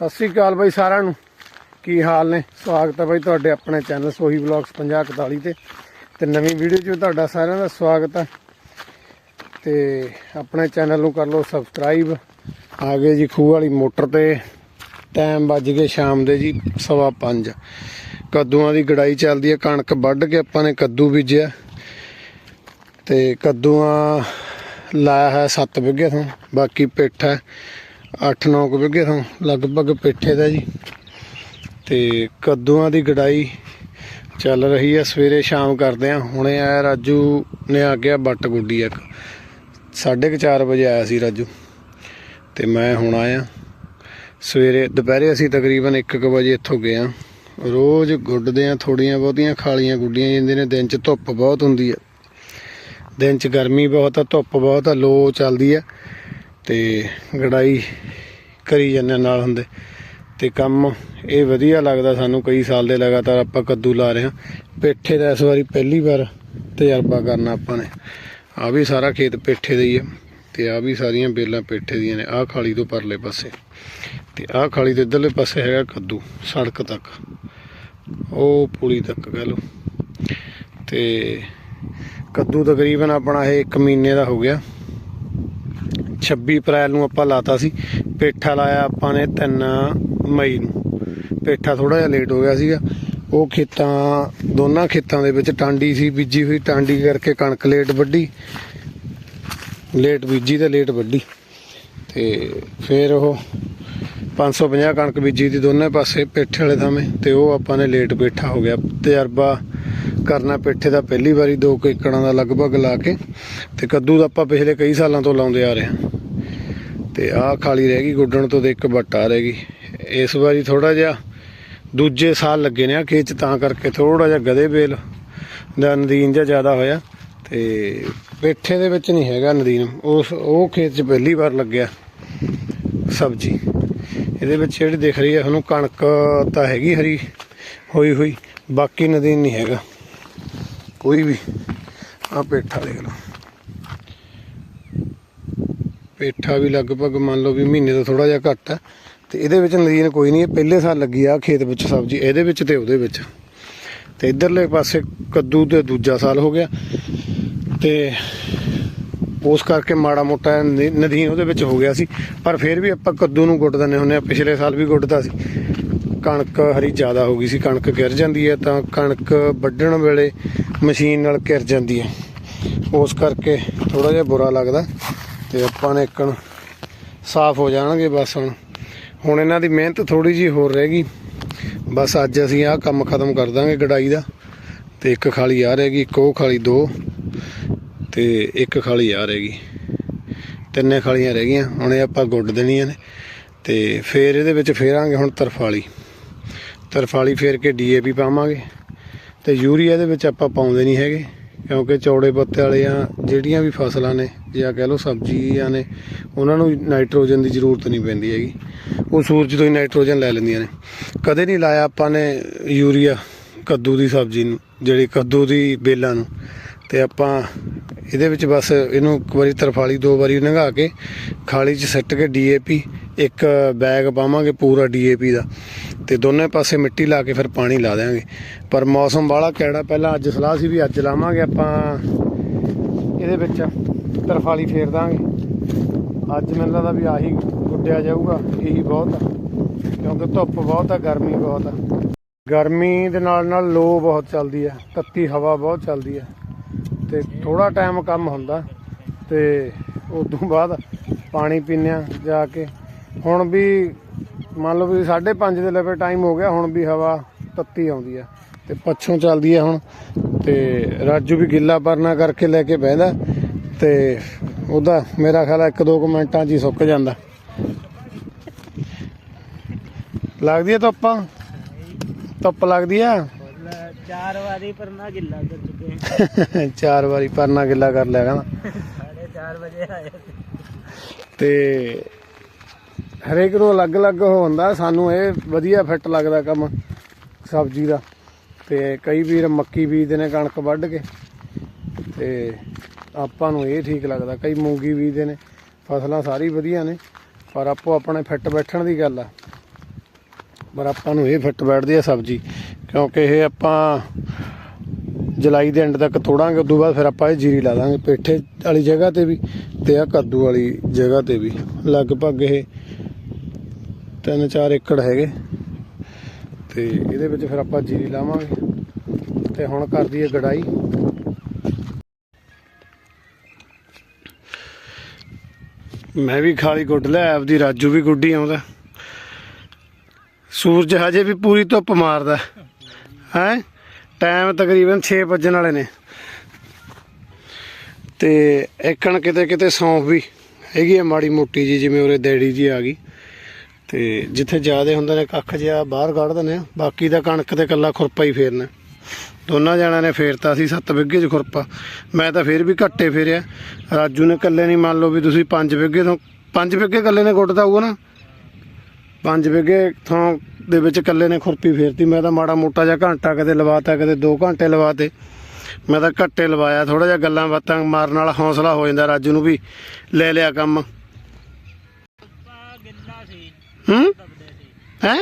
ਸਤਿ ਸ੍ਰੀ ਅਕਾਲ ਬਾਈ ਸਾਰਿਆਂ ਨੂੰ। ਕੀ ਹਾਲ ਨੇ? ਸਵਾਗਤ ਹੈ ਬਾਈ ਤੁਹਾਡੇ ਆਪਣੇ ਚੈਨਲ ਸੋਹੀ ਵਲੌਗਸ 5041 ਤੇ। ਤੇ ਨਵੀਂ ਵੀਡੀਓ 'ਚ ਤੁਹਾਡਾ ਸਾਰਿਆਂ ਦਾ ਸਵਾਗਤ ਹੈ। ਤੇ ਆਪਣੇ ਚੈਨਲ ਨੂੰ ਕਰ ਲਓ ਸਬਸਕ੍ਰਾਈਬ। ਆ ਗਏ ਜੀ ਖੂਹ ਵਾਲੀ ਮੋਟਰ ਤੇ। ਟਾਈਮ ਵੱਜ ਗਏ ਸ਼ਾਮ ਦੇ ਜੀ ਸਵਾ ਪੰਜ। ਕੱਦੂਆਂ ਦੀ ਗੜਾਈ ਚੱਲਦੀ ਹੈ, ਕਣਕ ਵੱਢ ਕੇ ਆਪਾਂ ਨੇ ਕੱਦੂ ਬੀਜਿਆ। ਤੇ ਕੱਦੂਆਂ ਲਾਇਆ ਹੈ 7 ਵਿਗੇ ਤੋਂ, ਬਾਕੀ ਪਿੱਠ ਹੈ। 8-9 ਵਿਗੇ ਤੋਂ ਲਗਭਗ ਪਿੱਠੇ ਦਾ ਜੀ। ਤੇ ਕੱਦੂਆਂ ਦੀ ਗੜਾਈ ਚੱਲ ਰਹੀ ਆ। ਸਵੇਰੇ ਸ਼ਾਮ ਕਰਦੇ ਆ। ਹੁਣੇ ਆਇਆ ਰਾਜੂ ਨੇ ਆ ਗਿਆ ਬੱਟ ਗੁੱਡੀ ਇੱਕ। 4:30 ਵਜੇ ਆਇਆ ਸੀ ਰਾਜੂ। ਤੇ ਮੈਂ ਹੁਣ ਆਇਆ। ਸਵੇਰੇ, ਦੁਪਹਿਰੇ ਅਸੀਂ ਤਕਰੀਬਨ 1:00 ਵਜੇ ਇੱਥੋਂ ਗਏ ਆ। ਰੋਜ਼ ਗੁੱਡਦੇ ਆ, ਥੋੜੀਆਂ ਬਹੁਤੀਆਂ ਖਾਲੀਆਂ ਗੁੱਡੀਆਂ, ਜਾਂਦੇ ਨੇ ਦਿਨ 'ਚ ਧੁੱਪ ਬਹੁਤ ਹੁੰਦੀ ਆ। ਦਿਨ 'ਚ ਗਰਮੀ ਬਹੁਤ ਆ, ਧੁੱਪ ਬਹੁਤ ਆ, ਲੋ ਚੱਲਦੀ ਆ। ਤੇ ਗੜਾਈ ਕਰੀ ਜਾਂਦੇ ਨਾਲ ਹੁੰਦੇ। ਤੇ ਕੰਮ ਇਹ ਵਧੀਆ ਲੱਗਦਾ ਸਾਨੂੰ ਕਈ ਸਾਲ ਦੇ ਲਗਾਤਾਰ ਆਪਾਂ ਕੱਦੂ ਲਾ ਰਹੇ ਹਾਂ। ਪੇਠੇ ਦਾ ਇਸ ਵਾਰੀ ਪਹਿਲੀ ਵਾਰ ਤਜਰਬਾ ਕਰਨਾ ਆਪਾਂ ਨੇ। ਆ ਵੀ ਸਾਰਾ ਖੇਤ ਪੇਠੇ ਦਾ ਹੀ ਹੈ ਤੇ ਆ ਵੀ ਸਾਰੀਆਂ ਬੇਲਾਂ ਪੇਠੇ ਦੀਆਂ ਨੇ। ਆਹ ਖਾਲੀ ਤੋਂ ਪਰਲੇ ਪਾਸੇ। ਤੇ ਆਹ ਖਾਲੀ ਦੇ ਇਧਰਲੇ ਪਾਸੇ ਹੈਗਾ ਕੱਦੂ, ਸੜਕ ਤੱਕ। ਉਹ ਪੁਲੀ ਤੱਕ ਕਹ ਲਓ। ਤੇ ਕੱਦੂ ਤਕਰੀਬਨ ਆਪਣਾ ਇਹ 1 ਮਹੀਨੇ ਦਾ ਹੋ ਗਿਆ। 26 ਅਪ੍ਰੈਲ ਨੂੰ ਆਪਾਂ ਲਾਤਾ ਸੀ। ਪੇਠਾ ਲਾਇਆ ਆਪਾਂ ਨੇ 3 ਮਈ ਨੂੰ। ਪੇਠਾ ਥੋੜਾ ਜਿਹਾ ਲੇਟ ਹੋ ਗਿਆ ਸੀਗਾ। ਉਹ ਖੇਤਾਂ, ਦੋਨਾਂ ਖੇਤਾਂ ਦੇ ਵਿੱਚ ਟਾਂਡੀ ਸੀ, ਬੀਜੀ ਹੋਈ ਟਾਂਡੀ ਕਰਕੇ ਕਣਕ ਲੇਟ ਵੱਢੀ। ਲੇਟ ਬੀਜੀ ਤੇ ਲੇਟ ਵੱਢੀ। ਤੇ ਫਿਰ ਉਹ 550 ਕਣਕ ਬੀਜੀ ਦੀ ਦੋਨੇ ਪਾਸੇ ਪੇਠੇ ਵਾਲੇ ਥਾਵੇਂ। ਤੇ ਉਹ ਆਪਾਂ ਨੇ ਲੇਟ ਪੇਠਾ ਹੋ ਗਿਆ। ਤਜਰਬਾ ਕਰਨਾ ਪੇਠੇ ਦਾ ਪਹਿਲੀ ਵਾਰੀ ਦੋ ਕੁ ਏਕੜਾਂ ਦਾ ਲਗਭਗ ਲਾ ਕੇ ਤੇ ਕੱਦੂ ਦਾ ਆਪਾਂ ਪਿਛਲੇ ਕਈ ਸਾਲਾਂ ਤੋਂ ਲਾਉਂਦੇ ਆ ਰਹੇ ਹਾਂ। ਤੇ ਆਹ ਖਾਲੀ ਰਹਿ ਗਈ, ਗੁੱਡਣ ਤੋਂ ਤੇ ਇੱਕ ਬੱਟਾ ਰਹਿ ਗਈ। ਇਸ ਵਾਰੀ ਥੋੜਾ ਜਿਹਾ ਦੂਜੇ ਸਾਲ ਲੱਗੇ ਨੇ ਆ ਖੇਤ 'ਚ, ਤਾਂ ਕਰਕੇ ਥੋੜਾ ਜਿਹਾ ਗਦੇ ਬੇਲ ਦਾ ਨਦੀਨ ਜਿਹਾ ਜ਼ਿਆਦਾ ਹੋਇਆ। ਤੇ ਪੇਠੇ ਦੇ ਵਿੱਚ ਨਹੀਂ ਹੈਗਾ ਨਦੀਨ। ਉਸ, ਉਹ ਖੇਤ 'ਚ ਪਹਿਲੀ ਵਾਰ ਲੱਗਿਆ ਸਬਜ਼ੀ। ਇਹਦੇ ਵਿੱਚ ਜਿਹੜੀ ਦਿਖ ਰਹੀ ਹੈ ਤੁਹਾਨੂੰ ਕਣਕ ਤਾਂ ਹੈਗੀ ਹਰੀ ਹੋਈ ਹੋਈ ਬਾਕੀ ਨਦੀਨ ਨਹੀਂ ਹੈਗਾ। ਕੋਈ ਵੀ। ਆ ਪੇਠਾ ਦੇਖ ਲਓ। ਪੇਠਾ ਵੀ ਲਗਭਗ ਮੰਨ ਲਓ ਵੀ ਮਹੀਨੇ ਤੋਂ ਥੋੜਾ ਜਿਹਾ ਘੱਟ ਹੈ। ਤੇ ਇਹਦੇ ਵਿੱਚ ਨਦੀਨ ਕੋਈ ਨਹੀਂ, ਇਹ ਪਹਿਲੇ ਸਾਲ ਲੱਗੀ ਆ ਖੇਤ ਵਿੱਚ ਸਬਜ਼ੀ, ਇਹਦੇ ਵਿੱਚ ਤੇ ਉਹਦੇ ਵਿੱਚ। ਤੇ ਇਧਰਲੇ ਪਾਸੇ ਕੱਦੂ ਤੇ ਦੂਜਾ ਸਾਲ ਹੋ ਗਿਆ। ਤੇ ਉਸ ਕਰਕੇ ਮਾੜਾ ਮੋਟਾ ਨਦੀਨ ਉਹਦੇ ਵਿੱਚ ਹੋ ਗਿਆ ਸੀ। ਪਰ ਫਿਰ ਵੀ ਆਪਾਂ ਕੱਦੂ ਨੂੰ ਗੁੱਟ ਦਿੰਦੇ ਹੁੰਦੇ ਆ। ਪਿਛਲੇ ਸਾਲ ਵੀ ਗੁੱਟਦਾ ਸੀ। ਕਣਕ ਹਰੀ ਜ਼ਿਆਦਾ ਹੋ ਗਈ ਸੀ। ਕਣਕ ਗਿਰ ਜਾਂਦੀ ਹੈ ਤਾਂ ਕਣਕ ਵੱਢਣ ਵੇਲੇ ਮਸ਼ੀਨ ਨਾਲ ਘਿਰ ਜਾਂਦੀ ਹੈ। ਉਸ ਕਰਕੇ ਥੋੜਾ ਜਿਹਾ ਬੁਰਾ ਲੱਗਦਾ ਤੇ ਆਪਾਂ ਨੇ ਇੱਕਣ ਸਾਫ਼ ਹੋ ਜਾਣਗੇ ਬਸ ਹੁਣ। ਹੁਣ ਇਹਨਾਂ ਦੀ ਮਿਹਨਤ ਥੋੜੀ ਜੀ ਹੋਰ ਰਹਿ ਗਈ। ਬਸ ਅੱਜ ਅਸੀਂ ਆਹ ਕੰਮ ਖਤਮ ਕਰ ਦਾਂਗੇ ਗੜਾਈ ਦਾ। ਤੇ ਇੱਕ ਖਾਲੀ ਆ ਰਹਿ ਗਈ, ਇੱਕ ਉਹ ਖਾਲੀ, ਦੋ। ਤੇ ਇੱਕ ਖਾਲੀ ਆ ਰਹਿ ਗਈ। ਤਿੰਨੇ ਖਾਲੀਆਂ ਰਹਿ ਗਈਆਂ, ਹੁਣ ਇਹ ਆਪਾਂ ਗੁੱਡ ਦੇਣੀਆਂ ਨੇ। ਤੇ ਫੇਰ ਇਹਦੇ ਵਿੱਚ ਫੇਰਾਂਗੇ ਹੁਣ ਤਰਫਾਲੀ। ਤਰਫਾਲੀ ਫੇਰ ਕੇ ਡੀਏਪੀ ਪਾਵਾਂਗੇ। ਤੇ ਯੂਰੀਆ ਦੇ ਵਿੱਚ ਆਪਾਂ ਪਾਉਂਦੇ ਨਹੀਂ ਹੈਗੇ, ਕਿਉਂਕਿ ਚੌੜੇ ਪੱਤੇ ਵਾਲੀਆਂ ਜਿਹੜੀਆਂ ਵੀ ਫਸਲਾਂ ਨੇ ਜਾਂ ਕਹਿ ਲਓ ਸਬਜ਼ੀਆਂ ਨੇ, ਉਹਨਾਂ ਨੂੰ ਨਾਈਟ੍ਰੋਜਨ ਦੀ ਜ਼ਰੂਰਤ ਨਹੀਂ ਪੈਂਦੀ ਹੈਗੀ। ਉਹ ਸੂਰਜ ਤੋਂ ਹੀ ਨਾਈਟ੍ਰੋਜਨ ਲੈ ਲੈਂਦੀਆਂ ਨੇ। ਕਦੇ ਨਹੀਂ ਲਾਇਆ ਆਪਾਂ ਨੇ ਯੂਰੀਆ ਕੱਦੂ ਦੀ ਸਬਜ਼ੀ ਨੂੰ, ਜਿਹੜੀ ਕੱਦੂ ਦੀ ਬੇਲਾਂ ਨੂੰ। ਤੇ ਆਪਾਂ ਇਹਦੇ ਵਿੱਚ ਬਸ ਇਹਨੂੰ ਇੱਕ ਵਾਰੀ ਤਰਫਾਲੀ, ਦੋ ਵਾਰੀ ਨੰਗਾ ਕੇ ਖਾਲੀ 'ਚ ਸੱਟ ਕੇ ਡੀਏਪੀ, ਇੱਕ ਬੈਗ ਪਾਵਾਂਗੇ ਪੂਰਾ ਡੀਏਪੀ ਦਾ ਤੇ ਦੋਨੇ ਪਾਸੇ ਮਿੱਟੀ ਲਾ ਕੇ ਫਿਰ ਪਾਣੀ ਲਾ ਦੇਵਾਂਗੇ ਪਰ ਮੌਸਮ ਵਾਲਾ ਕਿਹੜਾ, ਪਹਿਲਾਂ ਅੱਜ ਸਲਾਹ ਸੀ ਵੀ ਅੱਜ ਲਾਵਾਂਗੇ ਆਪਾਂ ਇਹਦੇ ਵਿੱਚ ਤਰਫਾਲੀ ਫੇਰ ਦਾਂਗੇ। ਅੱਜ ਮੈਨੂੰ ਲੱਗਦਾ ਵੀ ਆਹੀ ਗੁੱਡਿਆ ਜਾਊਗਾ, ਇਹੀ ਬਹੁਤ ਆ, ਕਿਉਂਕਿ ਧੁੱਪ ਬਹੁਤ ਆ, ਗਰਮੀ ਬਹੁਤ ਆ। ਗਰਮੀ ਦੇ ਨਾਲ ਨਾਲ ਲੋ ਬਹੁਤ ਚੱਲਦੀ ਆ, ਤੱਤੀ ਹਵਾ ਬਹੁਤ ਚੱਲਦੀ ਆ। ਤੇ ਥੋੜਾ ਟਾਈਮ ਕੰਮ ਹੁੰਦਾ ਤੇ ਉਦੋਂ ਬਾਅਦ ਪਾਣੀ ਪੀਂਦੇ ਆ ਜਾ ਕੇ। ਹੁਣ ਵੀ ਮੰਨ ਲਓ ਵੀ 5:30 ਦੇ ਲਵੇ ਟਾਈਮ ਹੋ ਗਿਆ, ਹੁਣ ਵੀ ਹਵਾ ਤੱਤੀ ਆਉਂਦੀ ਆ ਤੇ ਪੱਛੋਂ ਚੱਲਦੀ ਆ ਹੁਣ। ਤੇ ਰਾਜੂ ਵੀ ਗਿੱਲਾ ਪਰਨਾ ਕਰਕੇ ਲੈ ਕੇ ਬਹਿੰਦਾ ਤੇ ਉਹਦਾ ਮੇਰਾ ਖਿਆਲ ਇੱਕ ਦੋ ਕੁ ਮਿੰਟਾਂ 'ਚ ਹੀ ਸੁੱਕ ਜਾਂਦਾ। ਲੱਗਦੀ ਆ ਧੁੱਪ? ਧੁੱਪ ਲੱਗਦੀ ਆ? ਚਾਰ ਵਾਰੀ ਪਰ ਨਾ ਗਿੱਲਾ ਕਰ ਚੁੱਕੇ ਚਾਰ ਵਾਰੀ ਪਰਨਾ ਗਿੱਲਾ ਕਰ ਲਿਆ ਕਹਿੰਦਾ। ਸਾਢੇ 4 ਵਜੇ ਆਏ ਤੇ ਹਰੇਕ ਨੂੰ ਅਲੱਗ-ਅਲੱਗ ਹੁੰਦਾ ਸਾਨੂੰ ਇਹ ਵਧੀਆ ਫਿੱਟ ਲੱਗਦਾ ਕੰਮ ਸਬਜ਼ੀ ਦਾ। ਤੇ ਕਈ ਵੀਰ ਮੱਕੀ ਬੀਜਦੇ ਨੇ ਕਣਕ ਵੱਢ ਕੇ। ਤੇ ਆਪਾਂ ਨੂੰ ਇਹ ਠੀਕ ਲੱਗਦਾ ਕਈ ਮੂੰਗੀ ਬੀਜਦੇ ਨੇ ਫਸਲਾਂ ਸਾਰੀ ਵਧੀਆ ਨੇ ਪਰ ਆਪੋ ਆਪਣੇ ਫਿੱਟ ਬੈਠਣ ਦੀ ਗੱਲ ਆ। ਪਰ ਆਪਾਂ ਨੂੰ ਇਹ ਫਿੱਟ ਬੈਠਦੀ ਆ ਸਬਜ਼ੀ। ਕਿਉਂਕਿ ਇਹ ਆਪਾਂ ਜੁਲਾਈ ਦੇ ਐਂਡ ਤੱਕ ਤੋੜਾਂਗੇ, ਉਦੋਂ ਬਾਅਦ ਫਿਰ ਆਪਾਂ ਇਹ ਜੀਰੀ ਲਾ ਦਾਂਗੇ ਪੇਠੇ ਵਾਲੀ ਜਗ੍ਹਾ ਤੇ ਵੀ ਤੇ ਆ ਕੱਦੂ ਵਾਲੀ ਜਗ੍ਹਾ ਤੇ ਵੀ। ਲਗਭਗ ਇਹ 3-4 ਏਕੜ ਹੈਗੇ। ਤੇ ਇਹਦੇ ਵਿੱਚ ਫਿਰ ਆਪਾਂ ਜੀਰੀ ਲਾਵਾਂਗੇ। ਤੇ ਹੁਣ ਕਰਦੀ ਹੈ ਗੜਾਈ। ਮੈਂ ਵੀ ਖਾਲੀ ਗੁੱਡ ਲੈ, ਆਪਦੀ ਰਾਜੂ ਵੀ ਗੁੱਡੀ ਆਉਂਦਾ। ਸੂਰਜ ਹਜੇ ਵੀ ਪੂਰੀ ਧੁੱਪ ਮਾਰਦਾ। ਹੈ? ਟਾਈਮ ਤਕਰੀਬਨ 6 ਵੱਜਣ ਵਾਲੇ ਨੇ। ਤੇ ਇੱਕਣ ਕਿਤੇ ਕਿਤੇ ਸੌਂਫ ਵੀ ਹੈਗੀ ਆ, ਮਾੜੀ ਮੋਟੀ ਜੀ ਜਿਵੇਂ ਉਰੇ ਡੈਡੀ ਜੀ ਆ ਗਈ। ਤੇ ਜਿੱਥੇ ਜ਼ਿਆਦੇ ਹੁੰਦੇ ਨੇ ਕੱਖ ਜਿਹਾ ਬਾਹਰ ਕੱਢ ਦਿੰਦੇ ਆ, ਬਾਕੀ ਦਾ ਕਣਕ ਤੇ ਕੱਲਾ ਖੁਰਪਾ ਹੀ ਫੇਰਨਾ। ਦੋਨਾਂ ਜਣਿਆਂ ਨੇ ਫੇਰਤਾ ਸੀ 7 ਵਿੱਗੇ ਚ ਖੁਰਪਾ। ਮੈਂ ਤਾਂ ਫੇਰ ਵੀ ਘੱਟੇ ਫੇਰਿਆ। ਰਾਜੂ ਨੇ ਕੱਲੇ ਨਹੀਂ ਮੰਨ ਲਓ ਵੀ ਤੁਸੀਂ 5 ਵਿੱਗੇ ਤੋਂ 5 ਵਿੱਗੇ ਕੱਲੇ ਨੇ ਗੁੱਟਦਾ ਹੋਊਗਾ ਨਾ? 5 ਵਿੱਗੇ ਤੋਂ ਦੇ ਵਿੱਚ ਕੱਲੇ ਨੇ ਖੁਰਪੀ ਫੇਰਤੀ, ਮੈਂ ਤਾਂ ਮਾੜਾ ਮੋਟਾ ਜਿਹਾ ਘੰਟਾ ਕਦੇ ਲਵਾਤਾ, ਕਦੇ 2 ਘੰਟੇ ਲਵਾਤੇ। ਮੈਂ ਤਾਂ ਘੱਟੇ ਲਵਾਇਆ ਥੋੜਾ ਜਿਹਾ ਗੱਲਾਂ ਬਾਤਾਂ ਮਾਰਨ ਵਾਲਾ ਹੌਸਲਾ ਹੋ ਜਾਂਦਾ ਰਾਜੂ ਨੂੰ ਵੀ, ਲੈ ਲਿਆ ਕੰਮ। ਹੂੰ? ਹੈ?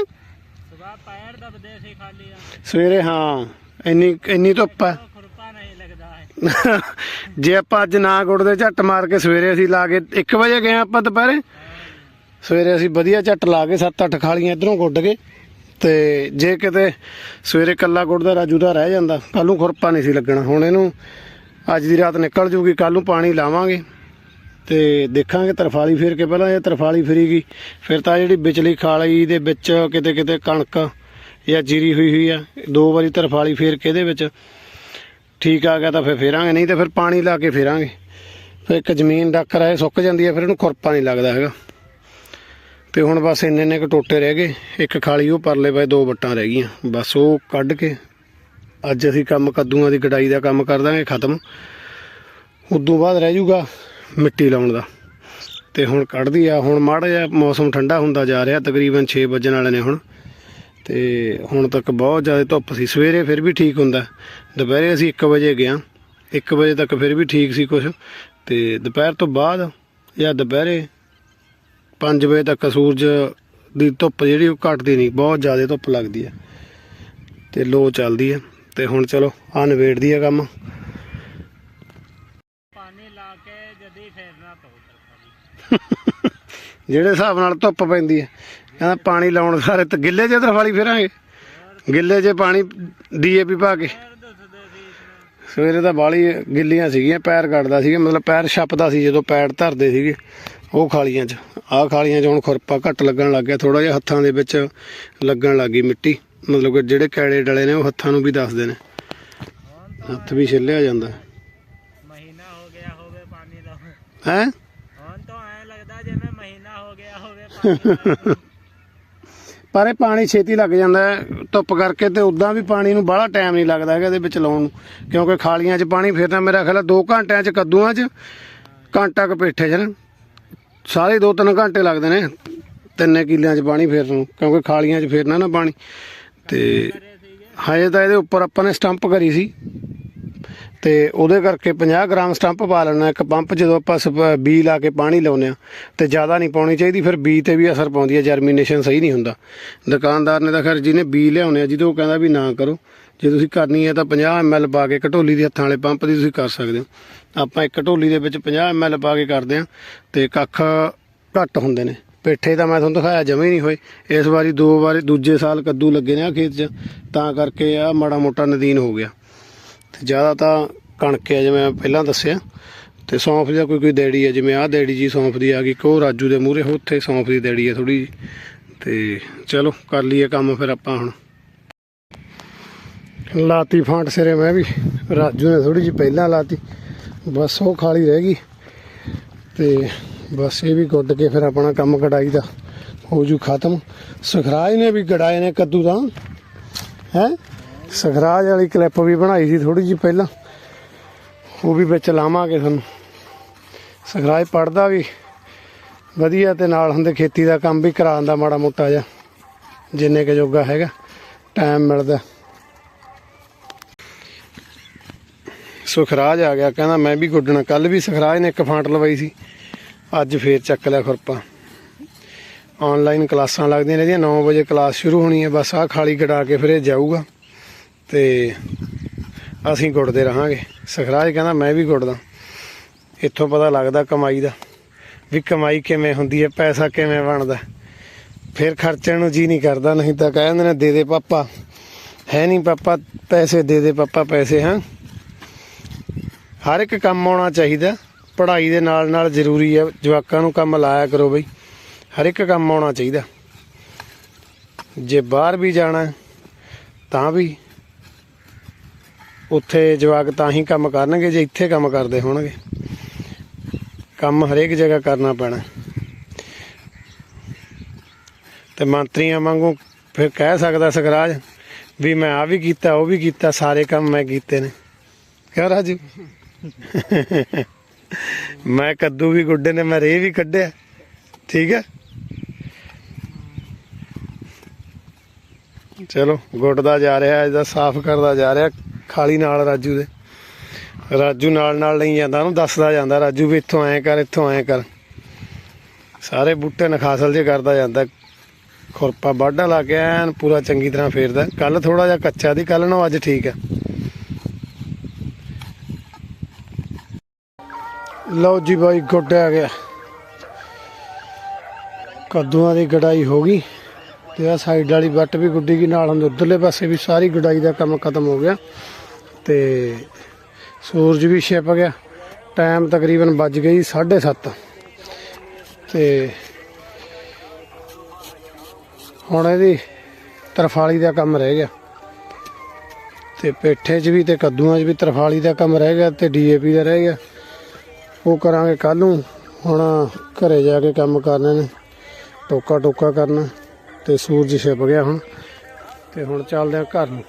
ਸਵੇਰੇ ਹਾਂ, ਇੰਨੀ ਇੰਨੀ ਧੁੱਪ ਹੈ। ਹੈ ਜੇ ਆਪਾਂ ਅੱਜ ਨਾ ਗੁੜਦੇ, ਝੱਟ ਮਾਰ ਕੇ ਸਵੇਰੇ ਅਸੀਂ ਲਾ ਕੇ 1 ਵਜੇ ਗਏ ਆਪਾਂ ਦੁਪਹਿਰੇ? ਸਵੇਰੇ ਅਸੀਂ ਵਧੀਆ ਝੱਟ ਲਾ ਕੇ 7-8 ਖਾਲੀਆਂ ਇਧਰੋਂ ਗੁੱਡ ਕੇ ਤੇ ਜੇ ਕਿਤੇ ਸਵੇਰੇ ਕੱਲਾ ਗੁੱਡਦਾ ਰਾਜੂ ਦਾ ਰਹਿ ਜਾਂਦਾ ਕੱਲ ਨੂੰ ਖੁਰਪਾ ਨਹੀਂ ਸੀ ਲੱਗਣਾ। ਹੁਣ ਇਹਨੂੰ ਅੱਜ ਦੀ ਰਾਤ ਨਿਕਲ ਜੂਗੀ ਕੱਲ ਨੂੰ ਪਾਣੀ ਲਾਵਾਂਗੇ ਤੇ ਦੇਖਾਂਗੇ ਤਰਫਾਲੀ ਫੇਰ ਕੇ ਪਹਿਲਾਂ ਇਹ ਤਰਫਾਲੀ ਫਰੀਗੀ, ਫਿਰ ਤਾਂ ਜਿਹੜੀ ਵਿਚਲੀ ਖਾਲੀ ਦੇ ਵਿੱਚ ਕਿਤੇ ਕਿਤੇ ਕਣਕ ਜਾਂ ਜੀਰੀ ਹੋਈ ਹੋਈ ਆ, ਦੋ ਵਾਰੀ ਤਰਫਾਲੀ ਫੇਰ ਕੇ ਇਹਦੇ ਵਿੱਚ। ਠੀਕ ਆ ਗਿਆ ਤਾਂ ਫਿਰ ਫੇਰਾਂਗੇ, ਨਹੀਂ ਤਾਂ ਫਿਰ ਪਾਣੀ ਲਾ ਕੇ ਫੇਰਾਂਗੇ। ਫਿਰ ਇੱਕ ਜ਼ਮੀਨ ਡੱਕ ਰਹੇ ਸੁੱਕ ਜਾਂਦੀ ਹੈ ਫਿਰ ਇਹਨੂੰ ਖੁਰਪਾ ਨਹੀਂ ਲੱਗਦਾ ਹੈਗਾ। ਤੇ ਹੁਣ ਬਸ ਇੰਨੇ ਇੰਨੇ ਕੁ ਟੋਟੇ ਰਹਿ ਗਏ। ਇੱਕ ਖਾਲੀ, ਉਹ ਪਰਲੇ ਪਏ ਦੋ ਵੱਟਾਂ ਰਹਿ ਗਈਆਂ। ਬਸ ਉਹ ਕੱਢ ਕੇ ਅੱਜ ਅਸੀਂ ਕੰਮ ਕੱਦੂਆਂ ਦੀ ਗਡਾਈ ਦਾ ਕੰਮ ਕਰ ਦਾਂਗੇ, ਖਤਮ। ਉਦੋਂ ਬਾਅਦ ਰਹਿ ਜਾਊਗਾ ਮਿੱਟੀ ਲਾਉਣ ਦਾ। ਤੇ ਹੁਣ ਕੱਢਦੀ ਆ। ਹੁਣ ਮਾੜਾ ਜਿਹਾ ਮੌਸਮ ਠੰਡਾ ਹੁੰਦਾ ਜਾ ਰਿਹਾ, ਤਕਰੀਬਨ 6 ਵਜਣ ਵਾਲੇ ਨੇ ਹੁਣ। ਤੇ ਹੁਣ ਤੱਕ ਬਹੁਤ ਜ਼ਿਆਦਾ ਧੁੱਪ ਸੀ। ਸਵੇਰੇ ਫਿਰ ਵੀ ਠੀਕ ਹੁੰਦਾ। ਦੁਪਹਿਰੇ ਅਸੀਂ 1 ਵਜੇ ਗਿਆ 1 ਵਜੇ ਤੱਕ ਫਿਰ ਵੀ ਠੀਕ ਸੀ ਕੁਝ ਤੇ ਦੁਪਹਿਰ ਤੋਂ ਬਾਅਦ ਜਾਂ ਦੁਪਹਿਰੇ 5 ਵਜੇ ਤੱਕ ਸੂਰਜ ਦੀ ਧੁੱਪ ਜਿਹੜੀ ਉਹ ਘਟਦੀ ਨਹੀਂ ਬਹੁਤ ਜ਼ਿਆਦਾ ਧੁੱਪ ਲੱਗਦੀ ਹੈ। ਤੇ ਲੋ ਚੱਲਦੀ ਹੈ। ਤੇ ਹੁਣ ਚਲੋ ਆ ਨਵੇੜਦੀ ਹੈ ਕੰਮ। ਪਾਣੀ ਲਾ ਕੇ ਜਦੀ ਫੇਰਨਾ ਤਰਫਾਲੀ ਜਿਹੜੇ ਹਿਸਾਬ ਨਾਲ ਧੁੱਪ ਪੈਂਦੀ ਹੈ ਕਹਿੰਦਾ ਪਾਣੀ ਲਾਉਣ ਸਾਰੇ ਤੇ ਗਿੱਲੇ ਜੇ ਤਰਫਾਲੀ ਫੇਰਾਂਗੇ। ਗਿੱਲੇ 'ਚ ਪਾਣੀ ਡੀਏਪੀ ਪਾ ਕੇ ਪੈਰ ਦੁਖਦੇ ਸੀ ਇਸਨੇ ਸਵੇਰੇ ਤਾਂ ਬਾਲੀ ਗਿੱਲੀਆਂ ਸੀਗੀਆਂ ਪੈਰ ਕੱਢਦਾ ਸੀਗਾ ਮਤਲਬ ਪੈਰ ਛੱਪਦਾ ਸੀ ਜਦੋਂ ਪੈਰ ਧਰਦੇ ਸੀਗੇ ਉਹ ਖਾਲੀਆਂ 'ਚ। ਆਹ ਖਾਲੀਆਂ 'ਚ ਹੁਣ ਖੁਰਪਾ ਘੱਟ ਲੱਗਣ ਲੱਗ ਗਿਆ ਥੋੜਾ ਜਿਹਾ ਹੱਥਾਂ ਦੇ ਵਿੱਚ ਲੱਗਣ ਲੱਗ ਗਈ ਮਿੱਟੀ। ਮਤਲਬ ਕਿ ਜਿਹੜੇ ਕੈੜੇ ਡਲੇ ਨੇ ਉਹ ਹੱਥਾਂ ਨੂੰ ਵੀ ਦੱਸਦੇ ਨੇ। ਹੱਥ ਵੀ ਛਿੱਲਿਆ ਜਾਂਦਾ। ਮਹੀਨਾ ਹੋ ਗਿਆ ਹੋਵੇ ਪਾਣੀ ਦਾ। ਹੈ? ਹੁਣ ਤਾਂ ਐ ਲੱਗਦਾ ਜਿਵੇਂ ਮਹੀਨਾ ਹੋ ਗਿਆ ਹੋਵੇ ਪਾਣੀ ਦਾ। ਪਰ ਇਹ ਪਾਣੀ ਛੇਤੀ ਲੱਗ ਜਾਂਦਾ ਧੁੱਪ ਕਰਕੇ ਤੇ ਉਦਾਂ ਵੀ ਪਾਣੀ ਨੂੰ ਬਾਹਲਾ ਟਾਈਮ ਨਹੀਂ ਲੱਗਦਾ ਹੈਗਾ ਇਹਦੇ ਵਿੱਚ ਲਾਉਣ ਨੂੰ, ਕਿਉਂਕਿ ਖਾਲੀਆਂ 'ਚ ਪਾਣੀ ਫੇਰਨਾ ਮੇਰਾ ਖਿਆਲ 2 ਘੰਟਿਆਂ 'ਚ ਕੱਦੂਆਂ 'ਚ ਘੰਟਾ ਕੁ ਪੇਠੇ 'ਚ ਨਾ। ਸਾਰੇ 2-3 ਘੰਟੇ ਲੱਗਦੇ ਨੇ, ਤਿੰਨੇ ਕਿੱਲਿਆਂ 'ਚ ਪਾਣੀ ਫੇਰਨ ਨੂੰ ਕਿਉਂਕਿ ਖਾਲੀਆਂ 'ਚ ਫੇਰਨਾ ਨਾ ਪਾਣੀ। ਤੇ ਹਜੇ ਤਾਂ ਇਹਦੇ ਉੱਪਰ ਆਪਾਂ ਨੇ ਸਟੰਪ ਕਰੀ ਸੀ। ਤੇ ਉਹਦੇ ਕਰਕੇ 50 ਗ੍ਰਾਮ ਸਟੰਪ ਪਾ ਲੈਣਾ ਇੱਕ ਪੰਪ ਜਦੋਂ ਆਪਾਂ ਸਪ- ਬੀ ਲਾ ਕੇ ਪਾਣੀ ਲਾਉਨੇ ਆ ਤੇ ਜ਼ਿਆਦਾ ਨਹੀਂ ਪਾਉਣੀ ਚਾਹੀਦੀ, ਫਿਰ ਬੀ ਤੇ ਵੀ ਅਸਰ ਪਾਉਂਦੀ ਹੈ ਜਰਮੀਨੇਸ਼ਨ ਸਹੀ ਨਹੀਂ ਹੁੰਦਾ। ਦੁਕਾਨਦਾਰ ਨੇ ਤਾਂ ਖੈਰ ਜਿਹਨੇ ਬੀ ਲਿਆਉਣੇ ਆ, ਜਿਹਦੇ ਉਹ ਕਹਿੰਦਾ ਵੀ ਨਾ ਕਰੋ। ਜੇ ਤੁਸੀਂ ਕਰਨੀ ਹੈ ਤਾਂ 50 ml ਪਾ ਕੇ ਘਟੋਲੀ ਦੇ ਹੱਥਾਂ ਵਾਲੇ ਪੰਪ ਦੀ ਤੁਸੀਂ ਕਰ ਸਕਦੇ ਹੋ। ਆਪਾਂ ਇੱਕ ਘਟੋਲੀ ਦੇ ਵਿੱਚ 50 ml ਪਾ ਕੇ ਕਰਦੇ ਆ ਤੇ ਕੱਖ ਘੱਟ ਹੁੰਦੇ ਨੇ। ਪੇਠੇ ਤਾਂ ਮੈਂ ਤੁਹਾਨੂੰ ਦਿਖਾਇਆ ਜਮੇ ਨਹੀਂ ਹੋਏ। ਇਸ ਵਾਰੀ ਦੋ ਵਾਰੀ, ਦੂਜੇ ਸਾਲ ਕੱਦੂ ਲੱਗੇ ਨੇ ਆ ਖੇਤ 'ਚ। ਤਾਂ ਕਰਕੇ ਆ ਮਾੜਾ ਮੋਟਾ ਨਦੀਨ ਹੋ ਗਿਆ। ਤੇ ਜ਼ਿਆਦਾ ਤਾਂ ਕਣਕ ਹੈ ਜਿਵੇਂ ਪਹਿਲਾਂ ਦੱਸਿਆ। ਤੇ ਸੌਂਫ ਦਾ ਕੋਈ ਕੋਈ ਦੇੜੀ ਹੈ ਜਿਵੇਂ ਆਹ ਦੇੜੀ ਜੀ ਸੌਂਫ ਦੀ ਆ ਗਈ ਕੋ ਰਾਜੂ ਦੇ ਮੂਹਰੇ ਉੱਥੇ ਸੌਂਫ ਦੀ ਦੇੜੀ ਹੈ ਥੋੜੀ ਤੇ ਚਲੋ, ਕਰ ਲਈਏ ਕੰਮ ਫਿਰ ਆਪਾਂ ਹੁਣ। ਲਾਤੀ ਫਾਂਟ ਸਿਰੇ ਮੈਂ ਵੀ, ਰਾਜੂ ਨੇ ਥੋੜੀ ਜਿਹੀ ਪਹਿਲਾਂ ਲਾਤੀ। ਬਸ ਉਹ ਖਾਲੀ ਰਹਿ ਗਈ। ਤੇ ਬਸ ਇਹ ਵੀ ਗੁੱਡ ਕੇ ਫਿਰ ਆਪਣਾ ਕੰਮ ਕਢਾਈ ਦਾ। ਹੋ ਜੂ ਖਤਮ। ਸੁਖਰਾਜ ਨੇ ਵੀ ਗੜਾਏ ਨੇ ਕੱਦੂ ਤਾਂ। ਹੈ? ਸਖਰਾਜ ਵਾਲੀ ਕਲਿੱਪ ਵੀ ਬਣਾਈ ਸੀ ਥੋੜੀ ਜਿਹੀ ਪਹਿਲਾਂ। ਉਹ ਵੀ ਵਿੱਚ ਲਾਵਾਂਗੇ ਤੁਹਾਨੂੰ। ਸਖਰਾਜ ਪੜਦਾ ਵੀ। ਵਧੀਆ ਤੇ ਨਾਲ ਹੁੰਦੇ ਖੇਤੀ ਦਾ ਕੰਮ ਵੀ ਕਰਾਉਂਦਾ ਮਾੜਾ ਮੋਟਾ ਜਿਹਾ। ਜਿੰਨੇ ਕ ਜੋਗਾ ਹੈਗਾ ਟਾਈਮ ਮਿਲਦਾ। ਸੁਖਰਾਜ ਆ ਗਿਆ, ਕਹਿੰਦਾ ਮੈਂ ਵੀ ਗੁੱਡਣਾ। ਕੱਲ ਵੀ ਸੁਖਰਾਜ ਨੇ ਇੱਕ ਫਾਂਟ ਲਵਾਈ ਸੀ। ਅੱਜ ਫੇਰ ਚੱਕ ਲਿਆ ਖੁਰਪਾ। ਆਨਲਾਈਨ ਕਲਾਸਾਂ ਲੱਗਦੀਆਂ ਨੇ ਇਹਦੀਆਂ 9 ਵਜੇ ਕਲਾਸ ਸ਼ੁਰੂ ਹੋਣੀ ਹੈ। ਬਸ ਆਹ ਖਾਲੀ ਕਢਾ ਕੇ ਫਿਰ ਇਹ ਜਾਊਗਾ। ਤੇ ਅਸੀਂ ਗੁੱਡਦੇ ਰਹਾਂਗੇ। ਸਖਰਾਜ ਕਹਿੰਦਾ, ਮੈਂ ਵੀ ਗੁੱਡਦਾ ਇੱਥੋਂ ਪਤਾ ਲੱਗਦਾ ਕਮਾਈ ਦਾ ਵੀ ਕਮਾਈ ਕਿਵੇਂ ਹੁੰਦੀ ਹੈ, ਪੈਸਾ ਕਿਵੇਂ ਬਣਦਾ। ਫਿਰ ਖਰਚਣ ਨੂੰ ਜੀ ਨਹੀਂ ਕਰਦਾ, ਨਹੀਂ ਤਾਂ ਕਹਿੰਦੇ ਨੇ, ਦੇ ਦੇ ਪਾਪਾ। ਹੈ ਨਹੀਂ ਪਾਪਾ, ਪੈਸੇ ਦੇ ਦੇ ਪਾਪਾ, ਪੈਸੇ ਹਾਂ। ਹਰ ਇੱਕ ਕੰਮ ਆਉਣਾ ਚਾਹੀਦਾ। ਪੜ੍ਹਾਈ ਦੇ ਨਾਲ ਨਾਲ ਜ਼ਰੂਰੀ ਹੈ, ਜਵਾਕਾਂ ਨੂੰ ਕੰਮ ਲਾਇਆ ਕਰੋ ਬਈ। ਹਰ ਇੱਕ ਕੰਮ ਆਉਣਾ ਚਾਹੀਦਾ। ਜੇ ਬਾਹਰ ਵੀ ਜਾਣਾ ਤਾਂ ਵੀ ਉੱਥੇ ਜਵਾਕ ਤਾਂ ਹੀ ਕੰਮ ਕਰਨਗੇ ਜੇ ਇੱਥੇ ਕੰਮ ਕਰਦੇ ਹੋਣਗੇ। ਕੰਮ ਹਰੇਕ ਜਗ੍ਹਾ ਕਰਨਾ ਪੈਣਾ। ਤੇ ਮੰਤਰੀਆਂ ਵਾਂਗੂ ਫਿਰ ਕਹਿ ਸਕਦਾ ਸਕਰਾਜ ਵੀ ਮੈਂ ਆ ਵੀ ਕੀਤਾ, ਉਹ ਵੀ ਕੀਤਾ, ਸਾਰੇ ਕੰਮ ਮੈਂ ਕੀਤੇ ਨੇ। ਕਿਉਂ ਰਾਜੂ? ਮੈਂ ਕੱਦੂ ਵੀ ਗੁੱਡੇ ਨੇ, ਮੈਂ ਰੇ ਵੀ ਕੱਢਿਆ। ਠੀਕ ਹੈ? ਚਲੋ ਗੁੱਡਦਾ ਜਾ ਰਿਹਾ, ਇਹਦਾ ਸਾਫ਼ ਕਰਦਾ ਜਾ ਰਿਹਾ। ਖਾਲੀ ਨਾਲ ਰਾਜੂ ਦੇ। ਰਾਜੂ ਨਾਲ ਨਾਲ ਨਹੀਂ ਜਾਂਦਾ, ਉਹਨੂੰ ਦੱਸਦਾ ਜਾਂਦਾ, ਰਾਜੂ ਵੀ ਇੱਥੋਂ ਐਂ ਕਰ, ਇੱਥੋਂ ਐਂ ਕਰ। ਸਾਰੇ ਬੂਟੇ ਨਖਾਸਲ ਜੇ ਕਰਦਾ ਜਾਂਦਾ। ਖੁਰਪਾ ਬਾਡਾ ਲਾ ਕੇ ਐਨ ਪੂਰਾ ਚੰਗੀ ਤਰ੍ਹਾਂ ਫੇਰਦਾ। ਕੱਲ ਥੋੜਾ ਜਿਹਾ ਕੱਚਾ ਦੀ ਕੱਲ ਨੂੰ ਅੱਜ ਠੀਕ ਹੈ ਲਓ ਜੀ ਬਾਈ, ਗੋਡਾ ਆ ਗਿਆ। ਕੱਦੂਆਂ ਦੀ ਗੜਾਈ ਹੋ ਗਈ ਤੇ ਆ ਸਾਈਡ ਵਾਲੀ ਵੱਟ ਵੀ ਗੁੱਡੀ ਗਈ। ਨਾਲ ਉਧਰਲੇ ਪਾਸੇ ਵੀ ਸਾਰੀ ਗੜਾਈ ਦਾ ਕੰਮ ਖਤਮ ਹੋ ਗਿਆ। ਤੇ ਸੂਰਜ ਵੀ ਛਿਪ ਗਿਆ। ਟਾਈਮ ਤਕਰੀਬਨ ਵੱਜ ਗਈ 7:30 ਤੇ ਹੁਣ ਇਹਦੀ ਤਰਫਾਲੀ ਦਾ ਕੰਮ ਰਹਿ ਗਿਆ। ਤੇ ਪੇਠੇ 'ਚ ਵੀ ਤੇ ਕੱਦੂਆਂ 'ਚ ਵੀ ਤਰਫਾਲੀ ਦਾ ਕੰਮ ਰਹਿ ਗਿਆ ਤੇ ਡੀਏਪੀ ਦਾ ਰਹਿ ਗਿਆ। ਉਹ ਕਰਾਂਗੇ ਕੱਲ ਨੂੰ। ਹੁਣ ਘਰੇ ਜਾ ਕੇ ਕੰਮ ਕਰਨੇ ਨੇ। ਟੋਕਾ ਟੋਕਾ ਕਰਨਾ। ਤੇ ਸੂਰਜ ਛਿਪ ਗਿਆ ਹੁਣ। ਤੇ ਹੁਣ ਚੱਲਦੇ ਆ ਘਰ ਨੂੰ।